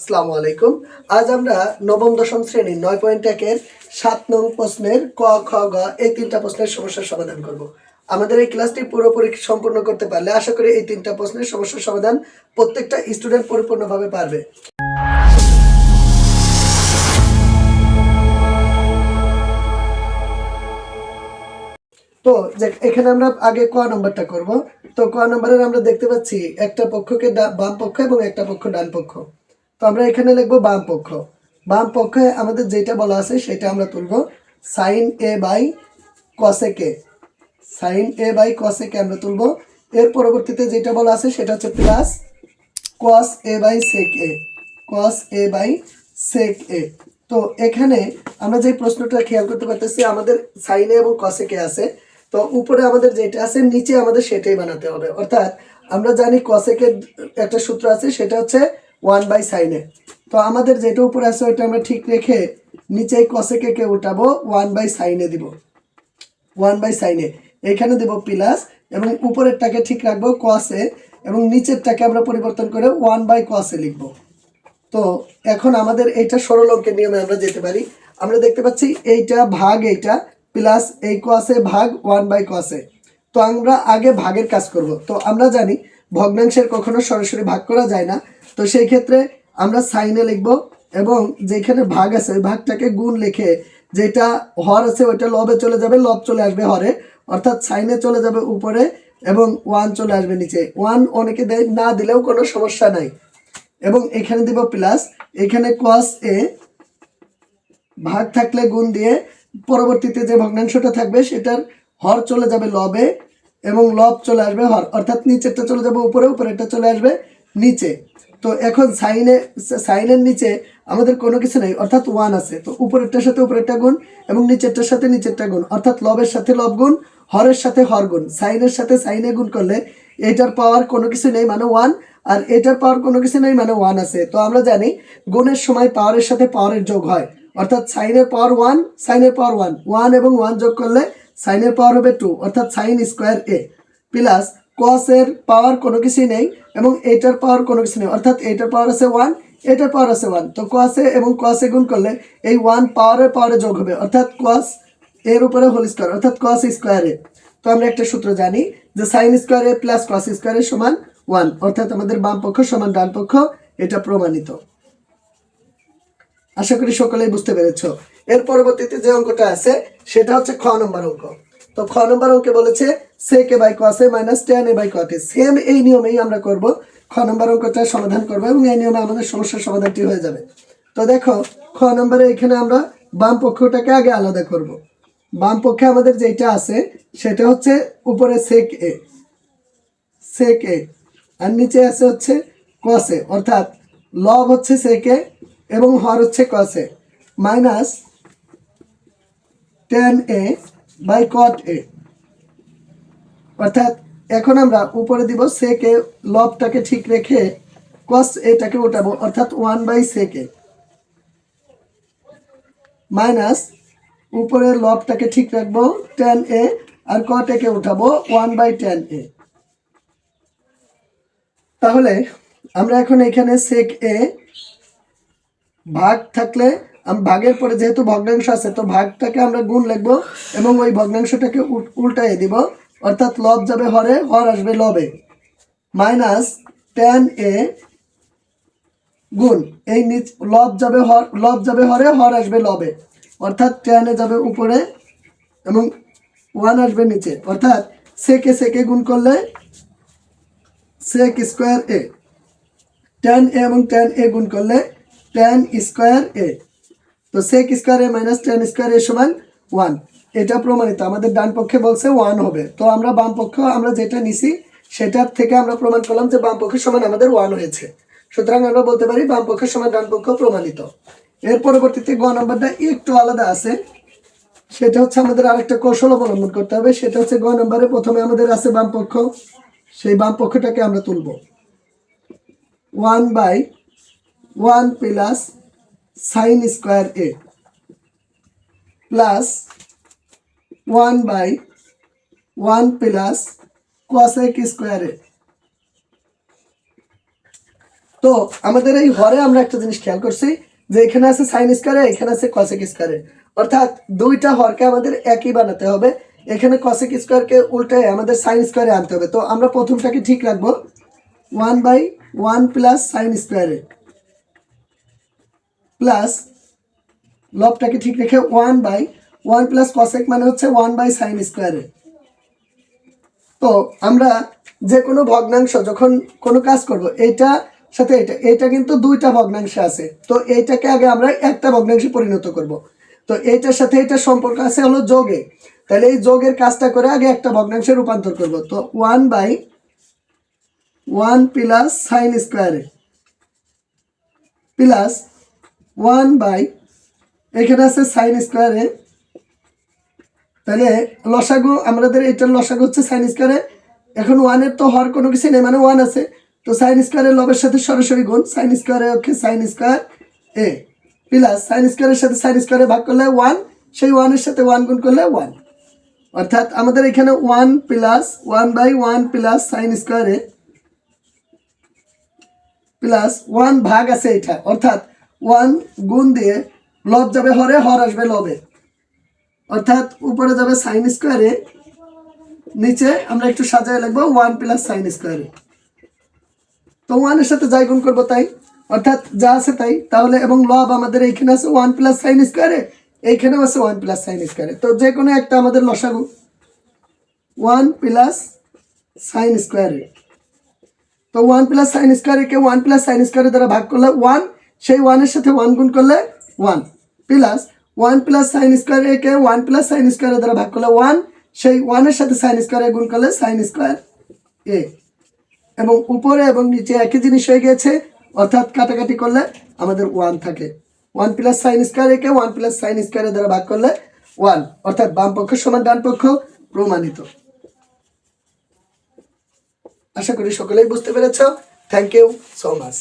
আসসালামু আলাইকুম। আজ আমরা নবম, দশম শ্রেণির নয় পয়েন্ট একের সাত নং প্রশ্নের ক, খ, গ এই তিনটা প্রশ্নের সমস্যার সমাধান করব। আমাদের এই ক্লাসটি পুরোপুরি সম্পূর্ণ করতে পারলে আশা করি এই তিনটা প্রশ্নের সমস্যার সমাধান প্রত্যেকটা স্টুডেন্ট পরিপূর্ণভাবে পারবে। তো এখানে আমরা আগে ক নম্বরটা করব। তো ক নম্বরের আমরা দেখতে পাচ্ছি একটা পক্ষকে বাম পক্ষ এবং একটা পক্ষ ডান পক্ষ। তো আমরা এখানে লিখব বাম পক্ষ। বাম পক্ষে আমাদের যেটা বলা আছে সেটা আমরা তুলব sine A by কসেকে sine A by কসেকে আমরা তুলব। এর পরবর্তীতে যেটা বলা আছে সেটা হচ্ছে plus cos A by sec A cos A by sec A তো এখানে আমরা যে প্রশ্নটা খেয়াল করতে পারতেছি, আমাদের সাইনে এবং কসেকে আছে। তো উপরে আমাদের যেটা আছে, নিচে আমাদের সেটাই বানাতে হবে। অর্থাৎ আমরা জানি কসেকের একটা সূত্র আছে, সেটা হচ্ছে ওয়ান বাই সাইনে তো আমাদের যেটা উপরে আছে, ওইটা আমরা ঠিক রেখে নিচে কসেকে কে উঠাবো ওয়ান বাই সাইনে দিব। ওয়ান বাই সাইনে এখানে দেব প্লাস এবং উপরেরটাকে ঠিক রাখব কসে এবং নিচেরটাকে আমরা পরিবর্তন করে ওয়ান বাই কসে লিখব। তো এখন আমাদের এইটা সরল অঙ্কের নিয়মে আমরা যেতে পারি। আমরা দেখতে পাচ্ছি এইটা ভাগ এইটা প্লাস এই কসে ভাগ ওয়ান বাই কসে তো আমরা আগে ভাগের কাজ করব। তো আমরা জানি ভগ্নাংশের কখনো সরাসরি ভাগ করা যায় না। তো সেই ক্ষেত্রে আমরা সাইনে লিখব এবং যেখানে ভাগ আছে, ওই ভাগটাকে গুণ লিখে যেটা হর আছে, ওইটা লবে চলে যাবে, লব চলে আসবে হরে। অর্থাৎ সাইনে চলে যাবে উপরে এবং ওয়ান চলে আসবে নিচে। ওয়ান অনেকে দেয়, না দিলেও কোনো সমস্যা নাই। এবং এখানে দিব প্লাস, এখানে কস এ ভাগ থাকলে গুণ দিয়ে পরবর্তীতে যে ভগ্নাংশটা থাকবে, সেটার হর চলে যাবে লবে এবং লব চলে আসবে হর, অর্থাৎ নিচেরটা চলে যাবে উপরে, উপরেরটা চলে আসবে নিচে। তো এখন সাইনে, সাইনের নিচে আমাদের কোনো কিছু নেই, অর্থাৎ ওয়ান আছে। তো উপরেরটার সাথে উপরেরটা গুণ এবং নিচেরটার সাথে নিচেরটা গুণ, অর্থাৎ লবের সাথে লব গুণ, হরের সাথে হর গুণ। সাইনের সাথে সাইনে গুণ করলে এটার পাওয়ার কোনো কিছু নেই মানে ওয়ান, আর এটার পাওয়ার কোনো কিছু নেই মানে ওয়ান আছে। তো আমরা জানি গুণের সময় পাওয়ারের সাথে পাওয়ারের যোগ হয়, অর্থাৎ সাইনের পাওয়ার ওয়ান, সাইনের পাওয়ার ওয়ান। ওয়ান এবং ওয়ান যোগ করলে সাইনের পাওয়ার হবে টু অর্থাৎ সাইন স্কোয়ার এ প্লাস কসের পাওয়ার কোনো কিছুই নেই এবং এটার পাওয়ার কোনো কিছু নেই, অর্থাৎ এটার পাওয়ার আছে ওয়ান এটার পাওয়ার আছে ওয়ান তো কসে এবং কসে গুণ করলে এই ওয়ান পাওয়ারের পাওয়ারে যোগ হবে, অর্থাৎ কস এর উপরে হোল স্কোয়ার অর্থাৎ কস স্কোয়ারে তো আমরা একটা সূত্র জানি যে সাইন স্কোয়ারে প্লাস কস স্কোয়ারে সমান ওয়ান অর্থাৎ আমাদের বাম পক্ষ সমান ডান পক্ষ, এটা প্রমাণিত। আশা করি সকলেই বুঝতে পেরেছ। এর পরবর্তীতে যে অঙ্কটা আছে, সেটা হচ্ছে খ নম্বর অঙ্ক। তো খ নম্বর অঙ্কে বলেছে সে কে by cosec minus tan A by কটে same এই নিয়মেই আমরা করব, খ নম্বর অঙ্কটা সমাধান করব এবং এই নিয়মে আমাদের সমস্যার সমাধানটি হয়ে যাবে। তো দেখো, খ নম্বরে এখানে আমরা বাম পক্ষটাকে আগে আলাদা করব। বাম পক্ষে আমাদের যেটা আছে, সেটা হচ্ছে উপরে সেক এ সেক এ আর নিচে আছে হচ্ছে কসে অর্থাৎ লব হচ্ছে সেকে এবং হর হচ্ছে cosec minus tan A by cot A অর্থাৎ এখন আমরা উপরে দিব সেকে লবটাকে ঠিক রেখে কস এটাকে উঠাবো, অর্থাৎ ওয়ান বাই সেকে মাইনাস উপরের লবটাকে ঠিক রাখব টেন এ আর কট একে উঠাবো ওয়ান বাই টেন এ তাহলে আমরা এখন এখানে সেক এ ভাগ থাকলে ভাগের পরে যেহেতু ভগ্নাংশ আছে, তো ভাগটাকে আমরা গুণ লিখব এবং ওই ভগ্নাংশটাকে উল- উল্টাইয়ে দিব। অর্থাৎ লব যাবে হরে, হর আসবে লবে। মাইনাস টেন এ গুণ। এই নিচ লব যাবে হর, লব যাবে হরে, হর আসবে লবে। অর্থাৎ টেন এ যাবে উপরে এবং ওয়ান আসবে নিচে। অর্থাৎ সেকে সেকে গুণ করলে সেক স্কোয়ার এ টেন এ এবং টেন এ গুণ করলে টেন স্কোয়ার এ তো sec square minus tan square সমান ওয়ান এটা প্রমাণিত, আমাদের ডান পক্ষে বলছে ওয়ান হবে। তো আমরা বাম পক্ষ, আমরা যেটা নিছি, সেটার থেকে আমরা প্রমাণ করলাম যে বাম পক্ষের সমান আমাদের ওয়ান হয়েছে। সুতরাং আমরা বলতে পারি বাম পক্ষের সমান ডান পক্ষ প্রমাণিত। এর পরবর্তীতে গ নম্বরটা একটু আলাদা আছে। সেটা হচ্ছে আমাদের আরেকটা কৌশল অবলম্বন করতে হবে। সেটা হচ্ছে গ নম্বরে প্রথমে আমাদের আছে বাম পক্ষ। সেই বাম পক্ষটাকে আমরা তুলব। One by one plus sine square A plus one by one plus cosec square A তো আমাদের এই হরে আমরা একটা জিনিস খেয়াল করছি যে এখানে আছে সাইন স্কয়ারে এখানে আছে কসেক স্কয়ারে অর্থাৎ দুইটা হরকে আমাদের একই বানাতে হবে। এখানে কসেক স্কয়ারকে উল্টে আমাদের সাইন স্কয়ারে আনতে হবে। তো আমরা প্রথমটাকে ঠিক রাখব। One by one plus sine স্কয়ারে plus লবটাকে ঠিক রেখে one by one plus cosec মানে হচ্ছে ওয়ান বাই সাইন স্কোয়ারে তো আমরা যে কোনো ভগ্নাংশ যখন কোনো কাজ করব এইটা সাথে এটা এটা কিন্তু দুইটা ভগ্নাংশ আছে। তো এইটাকে আগে আমরা একটা ভগ্নাংশে পরিণত করব। তো এইটার সাথে এটা সম্পর্ক আছে হলো যোগে। তাহলে এই যোগের কাজটা করে আগে একটা ভগ্নাংশে রূপান্তর করব। তো one by one plus sine স্কোয়ারে প্লাস ওয়ান বাই, এখানে আছে সাইন স্কোয়ারে তাহলে লসাগু, আমাদের এটার লসাগু হচ্ছে সাইন স্কোয়ারে এখন ওয়ানের তো হর কোনো কিছু নেই মানে ওয়ান আছে। তো সাইন স্কোয়ারের লবের সাথে সরাসরি গুণ সাইন স্কোয়ারে okay sine square A. Plus sine স্কোয়ারের সাথে সাইন স্কোয়ারে ভাগ করলে ওয়ান সেই ওয়ানের সাথে ওয়ান গুণ করলে ওয়ান অর্থাৎ আমাদের এখানে one plus one by one plus sine স্কোয়ারে প্লাস ওয়ান ভাগ আছে এটা। অর্থাৎ ওয়ান গুণ দিয়ে লব যাবে হরে, হর আসবে লবে। অর্থাৎ উপরে যাবে সাইন স্কোয়ারে নিচে আমরা একটু সাজায় লিখব ওয়ান প্লাস সাইন স্কোয়ারে তো ওয়ানের সাথে যাই গুণ করব তাই? অর্থাৎ যা আছে তাই। তাহলে এবং লব আমাদের এইখানে আছে ওয়ান প্লাস সাইন স্কোয়ারে এইখানেও আছে ওয়ান প্লাস সাইন স্কোয়ারে তো যে কোনো একটা আমাদের লসাগু। ওয়ান প্লাস সাইন স্কোয়ারে তো ওয়ান প্লাস সাইন স্কোয়ারকে ওয়ান প্লাস সাইন স্কোয়ারের দ্বারা ভাগ করলে ওয়ান সেই ওয়ানের সাথে ওয়ান গুণ করলে one plus one plus sine স্কোয়ারকে ওয়ান প্লাস সাইন স্কোয়ারের দ্বারা ভাগ করলে ওয়ান সেই ওয়ানের সাথে সাইন স্কোয়ারে গুণ করলে সাইন স্কোয়ার এ এবং উপরে এবং নিচে একই জিনিস হয়ে গেছে অর্থাৎ কাটাকাটি করলে আমাদের ওয়ান থাকে। ওয়ান প্লাস সাইন স্কোয়ার একে ওয়ান প্লাস সাইন স্কোয়ারের দ্বারা ভাগ করলে ওয়ান অর্থাৎ বাম পক্ষ সমান ডান পক্ষ প্রমাণিত। আশা করি সকলেই বুঝতে পেরেছ। Thank you so much